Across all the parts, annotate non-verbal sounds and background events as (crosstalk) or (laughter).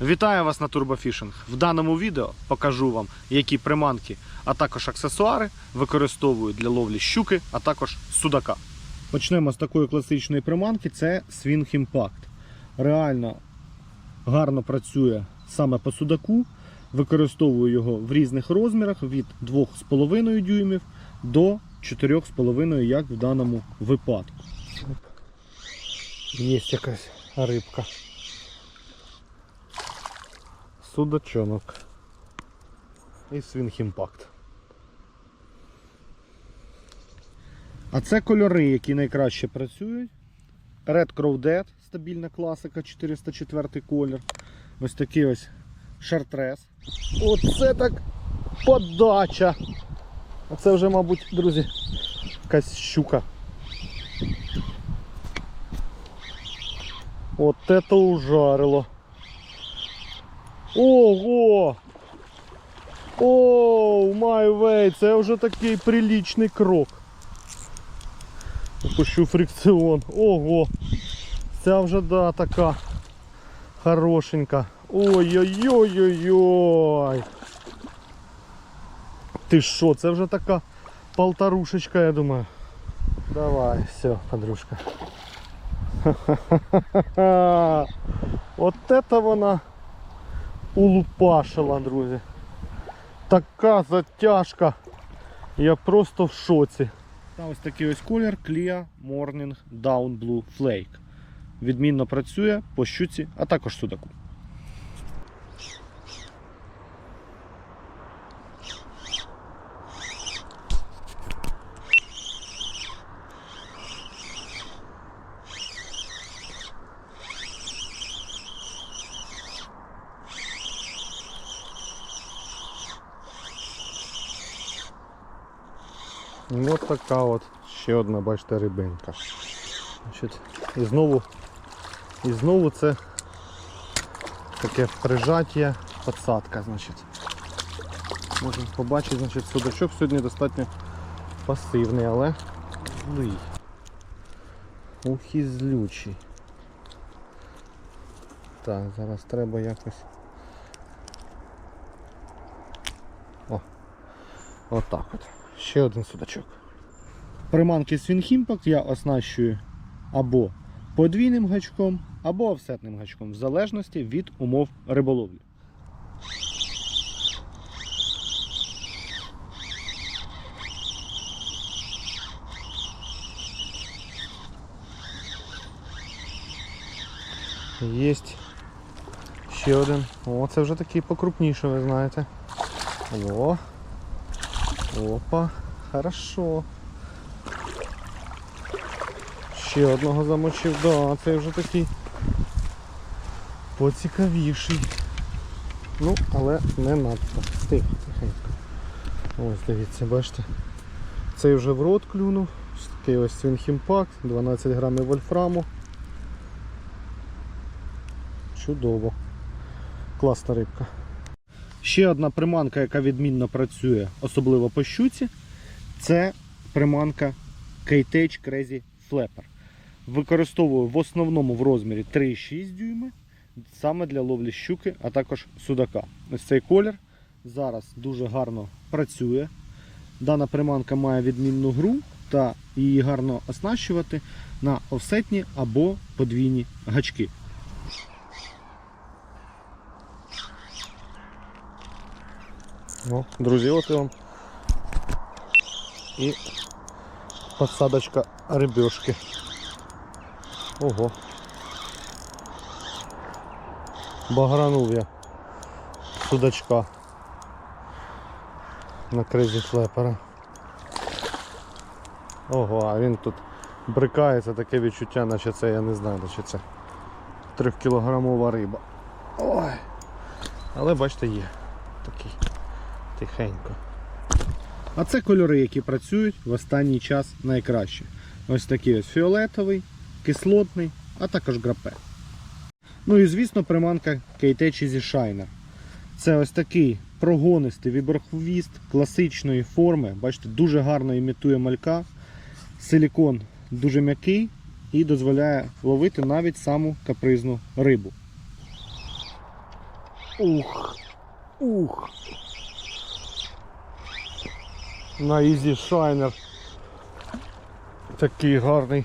Вітаю вас на Турбофішинг. В даному відео покажу вам, які приманки, а також аксесуари використовують для ловлі щуки, а також судака. Почнемо з такої класичної приманки, це Swing Impact. Реально гарно працює саме по судаку. Використовую його в різних розмірах від 2,5 дюймів до 4,5, як в даному випадку. Є якась рибка. Судачонок. І Impact. А це кольори, які найкраще працюють. Red Crow Dead, стабільна класика, 404 колір. Ось такий ось шартрес. Оце так подача. А це вже, мабуть, друзі, якась щука. От это ужарило. Ого! Оу, май вей, це вже такий приличний крок. Опущу фрикціон. Ого! Ця вже да, така хорошенька. Ой-ой-ой-ой-ой. Ти що, це вже така полторушечка, я думаю. Давай, все, подружка. (laughs) Ха-ха-ха-ха. От это вона улупашила, друзі. Така затяжка. Я просто в шоці. Та ось такий ось колір Clear Morning Down Blue Flake. Відмінно працює по щуці, а також судаку. Ось така от ще одна, бачите, рибинка. І знову, і знову це таке прижаття, підсадка, значить. Можемо побачити, значить, судачок сьогодні достатньо пасивний, але злий. Ух і злючий. Так, зараз треба якось. О, отак от. Ще один судачок. Приманки Impact я оснащую або подвійним гачком, або офсетним гачком, в залежності від умов риболовлі. Єсть ще один. О, це вже такий покрупніший, ви знаєте. О, Опа, хорошо. Ще одного замочив, да, це вже такий поцікавіший. Ну, але не надто. Тихо, тихенько. Ось дивіться, бачите. Цей вже в рот клюнув. Ось такий ось Impact, 12 грамів вольфраму. Чудово. Класна рибка. Ще одна приманка, яка відмінно працює, особливо по щуці, це приманка K-Tech Crazy Flapper. Використовую в основному в розмірі 3,6 дюйми саме для ловлі щуки, а також судака. Ось цей колір зараз дуже гарно працює. Дана приманка має відмінну гру та її гарно оснащувати на офсетні або подвійні гачки. Ну, друзі, от і вам і посадочка рибешки. Ого. Багранув я судачка на кризі флепера. Ого, а він тут брикається, таке відчуття, наче це, я не знаю, наче це трьохкілограмова риба. Ой. Але бачите, є такий тихенько. А це кольори, які працюють в останній час найкраще. Ось такий ось фіолетовий, кислотний, а також грапе. Ну і звісно приманка KT Cheesy Shiner. Це ось такий прогонистий віброхвіст класичної форми. Бачите, дуже гарно імітує малька. Силікон дуже м'який і дозволяє ловити навіть саму капризну рибу. Ух. Ух. На Easy Shiner. Такий гарний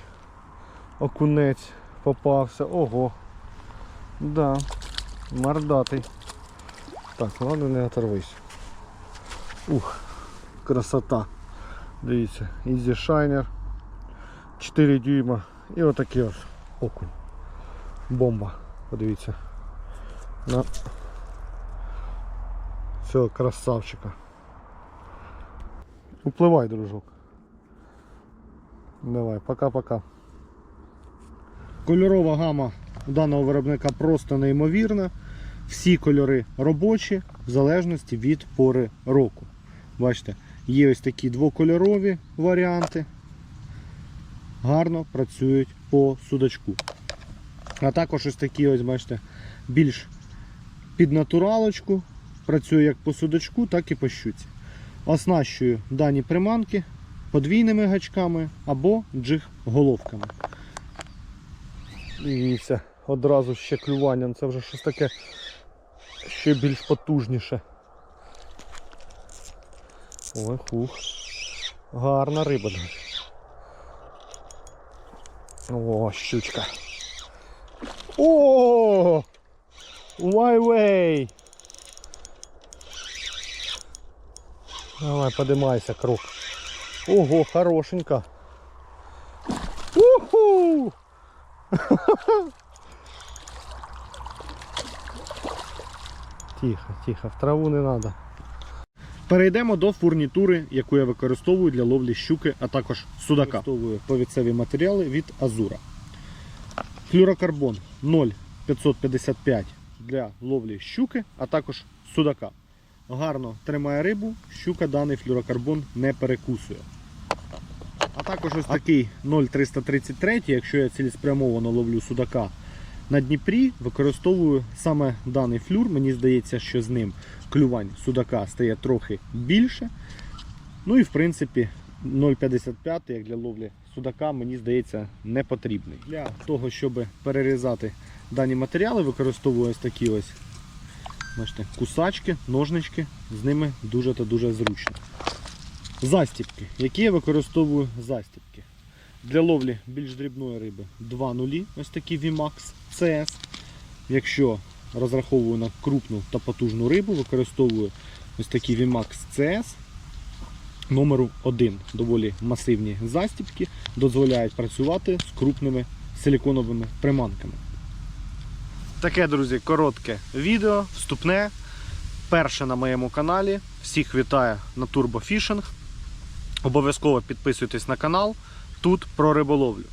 окунець попався. Ого. Да. Мордатий. Так, ладно, не оторвись. Ух, красота. Дивіться, Easy Shiner. 4 дюйма. І отакий ось окунь. Бомба. Подивіться. На цього красавчика. Upливай, дружок. Давай, пока-пока. Кольорова гама даного виробника просто неймовірна. Всі кольори робочі в залежності від пори року. Бачите, є ось такі двокольорові варіанти. Гарно працюють по судачку. А також ось такі, ось, бачите, більш під натуралочку. Працює як по судачку, так і по щуці. Оснащую дані приманки подвійними гачками або джиг-головками. Дивіться, одразу ще клювання. Це вже щось таке ще більш потужніше. Ой, хух. Гарна риба. О, щучка. О! My way! Давай, подимайся, круг. Ого, хорошенька. Уху! (laughs) Тихо, тихо, в траву не треба. Перейдемо до фурнітури, яку я використовую для ловлі щуки, а також судака. Використовую повідцеві матеріали від Азура. Флюрокарбон 0,555 для ловлі щуки, а також судака. Гарно тримає рибу, щука даний флюрокарбон не перекусує. А також ось такий 0,333, якщо я цілеспрямовано ловлю судака на Дніпрі, використовую саме даний флюр. Мені здається, що з ним клювань судака стає трохи більше. Ну і в принципі 0,55, як для ловлі судака, мені здається, не потрібний. Для того, щоб перерізати дані матеріали, використовую ось такі ось бачите, кусачки, ножнички, з ними дуже та дуже зручно. Застіпки. Які я використовую застіпки? Для ловлі більш дрібної риби 2 нулі, ось такі VMAX CS. Якщо розраховую на крупну та потужну рибу, використовую ось такі VMAX CS номеру 1. Доволі масивні застіпки, дозволяють працювати з крупними силіконовими приманками. Таке, друзі, коротке відео, вступне. Перше на моєму каналі. Всіх вітаю на Turbo Fishing. Обов'язково підписуйтесь на канал. Тут про риболовлю.